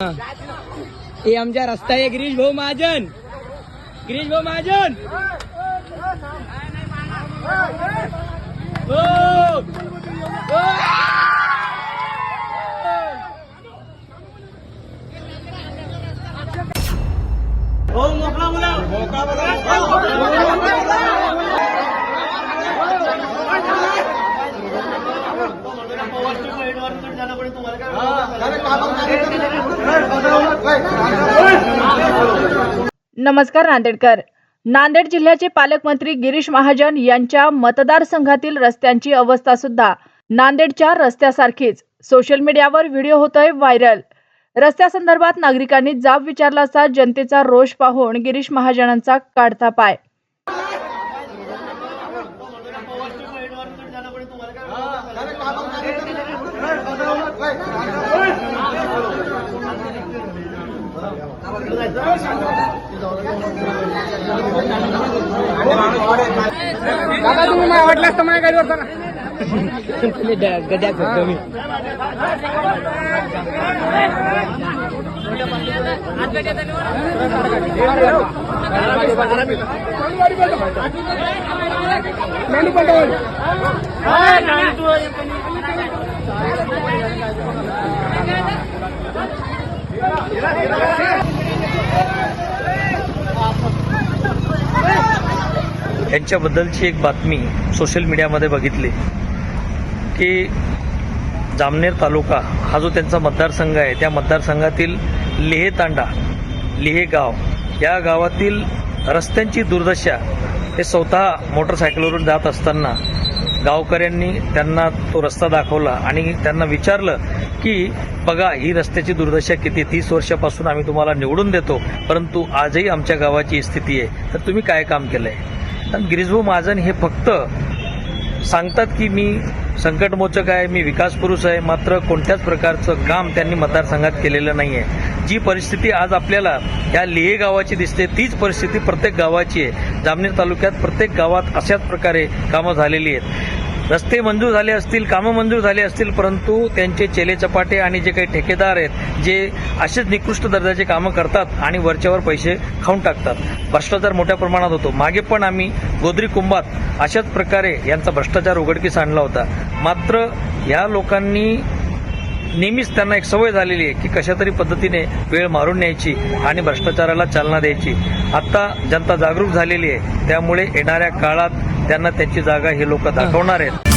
हे आमच्या रस्ता आहे गिरीश भाऊ महाजन गिरीश भाऊ महाजन हो! हो! नमस्कार नांदेडकर. नांदेड जिल्ह्याचे पालकमंत्री गिरीश महाजन यांच्या मतदारसंघातील रस्त्यांची अवस्था सुद्धा नांदेडच्या रस्त्यासारखीच. सोशल मीडियावर व्हिडिओ होतोय व्हायरल रस्त्यासंदर्भात नागरिकांनी जाब विचारला असता जनतेचा रोष पाहून गिरीश महाजनांचा काढता पाय. काका तुम्ही मला वाटलं असतं माझ्या गाडीवर चला गड्या कमी यांच्याबद्दलची एक बातमी सोशल मीडियामध्ये बघितली. की जामनेर तालुका हा जो त्यांचा मतदारसंघ आहे त्या मतदारसंघातील लेहे तांडा लिहे गाव या गावातील रस्त्यांची दुर्दशा हे स्वतः मोटरसायकलवरून जात असताना गावकऱ्यांनी त्यांना तो रस्ता दाखवला आणि त्यांना विचारलं की बघा ही रस्त्याची दुर्दशा किती? तीस वर्षापासून आम्ही तुम्हाला निवडून देतो परंतु आजही आमच्या गावाची स्थिती आहे. तर तुम्ही काय काम केलं आहे गिरीशभाऊ महाजन हे फक्त सांगतात की मी संकटमोचक आहे मी विकास पुरुष आहे मात्र कोणत्याच प्रकारचं काम त्यांनी मतदारसंघात केलेलं नाही आहे जी परिस्थिती आज आपल्याला या लिहे गावाची दिसते तीच परिस्थिती प्रत्येक गावाची आहे. जामनेर तालुक्यात प्रत्येक गावात अशाच प्रकारे कामं झालेली आहेत. रस्ते मंजूर झाले असतील कामं मंजूर झाली असतील परंतु त्यांचे चेले चपाटे आणि जे काही ठेकेदार आहेत जे असेच निकृष्ट दर्जाचे कामं करतात आणि वरच्यावर पैसे खाऊन टाकतात. भ्रष्टाचार मोठ्या प्रमाणात होतो. मागे पण आम्ही गोदरी कुंभात अशाच प्रकारे यांचा भ्रष्टाचार उघडकीस आणला होता. मात्र या लोकांनी नेहमीच त्यांना एक सवय झालेली आहे की कशा तरी पद्धतीने वेळ मारून न्यायची आणि भ्रष्टाचाराला चालना द्यायची. आता जनता जागरूक झालेली आहे. त्यामुळे येणाऱ्या काळात त्यांना त्यांची जागा हे लोक दाखवणार आहेत.